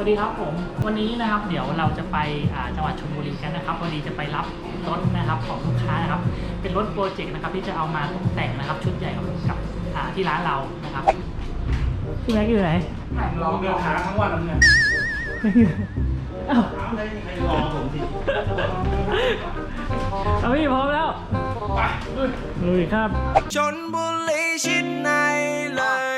สวัสดีครับผมวันนี้นะครับเดี๋ยวเราจะไปอ่าจังหวัดชลบุรีกันนะครับพอดีจะไปรับรถนะครับของลูกค้านะครับเป็นรถโปรเจกต์นะครับที่จะเอามาตกแต่งนะครับชุดใหญ่กับกับอ่าที่ร้านเรานะครับพี่แม็กอยู่ไหนลองเดินทางทั้งวันเนี่ยไม่อยู่อ้าวถามได้ยังไงรอผมสิเอาพี่พร้อมแล้วไปลุยลุยครับชนบุรีชิดในเลยน้อง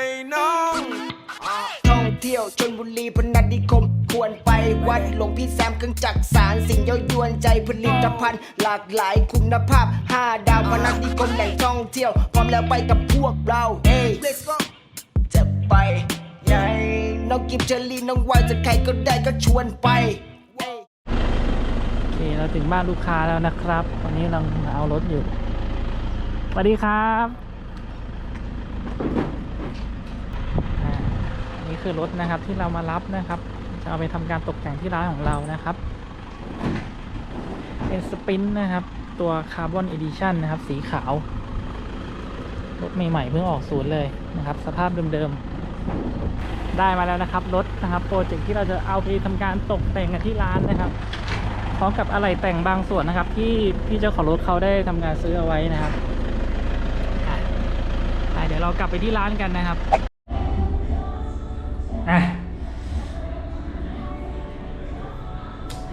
ท่องเที่ยวชนบุรีพนัสนิคม ควรไปวัดหลวงพี่แซมเครื่องจักรสารสิ่งเย้ายวนใจผลิตภัณฑ์ หลากหลายคุณภาพ 5 ดาวพนัสนิคมแหล่งท่องเที่ยว พร้อมแล้วไปกับพวกเราเอ้ Let's go จะไปใหญ่น้องกิฟเชอรี่น้องวายจะใครก็ได้ก็ชวนไปเอ้โอเคเราถึงบ้านลูกค้าแล้วนะครับตอนนี้กำลังเอารถอยู่สวัสดีครับอ่าอั นนี้คือรถนะครับที่เรามารับนะครับ จะเอาไปทำการตกแต่งที่ร้านของเรานะครับเป็นสปินนะครับ ตัวคาร์บอนเอดิชันนะครับ สีขาว รถใหม่ๆเพิ่งออกศูนย์เลยนะครับ สภาพเดิมๆ ได้มาแล้วนะครับ รถนะครับโปรเจกต์ที่เราจะเอาไปทำการตกแต่งกันที่ร้านนะครับพร้อมกับอะไหล่แต่งบางส่วนนะครับ ที่พี่เจ้าของรถเขาได้ทำงานซื้อเอาไว้นะครับเดี๋ยวเรากลับไปที่ร้านกันนะครับ อะ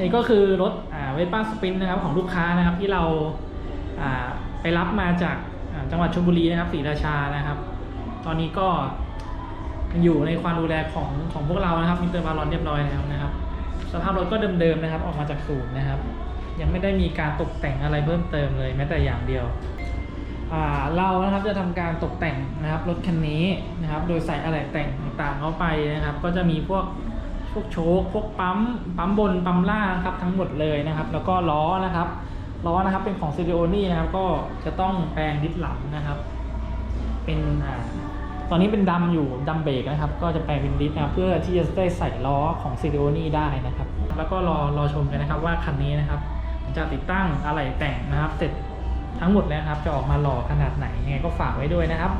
นี่ก็คือรถเวสป้าสปินนะครับของลูกค้านะครับที่เราอ่าไปรับมาจากจังหวัดชลบุรีนะครับศรีราชานะครับ ตอนนี้ก็อยู่ในความดูแลของของพวกเรานะครับมิสเตอร์บารอนเรียบร้อยแล้วนะครับ สภาพรถก็เดิมๆนะครับ ออกมาจากศูนย์นะครับ ยังไม่ได้มีการตกแต่งอะไรเพิ่มเติมเลยแม้แต่อย่างเดียว เรานะครับจะทำการตกแต่งนะครับรถคันนี้นะครับ โดยใส่อะไรแต่งต่างๆเข้าไปนะครับ ก็จะมีพวกพวกโชคพวกปั๊มปั๊มบนปั๊มล่างครับทั้งหมดเลยนะครับ แล้วก็ล้อนะครับล้อนะครับเป็นของ c ิ o นี่นะครับก็จะต้องแปลงดิสหลังนะครับ เป็นอ่าตอนนี้เป็นดำอยู่ดำเบรกนะครับ ก็จะแปลงเป็นดิสนะเพื่อที่จะได้ใส่ล้อของซี i โอนี่ได้นะครับ แล้วก็รอรอชมกันนะครับว่าคันนี้นะครับจะติดตั้งอะไรแต่งนะครับ เสร็จ ทั้งหมดแล้วครับจะออกมาหล่อขนาดไหนยังไงก็ฝากไว้ด้วยนะครับ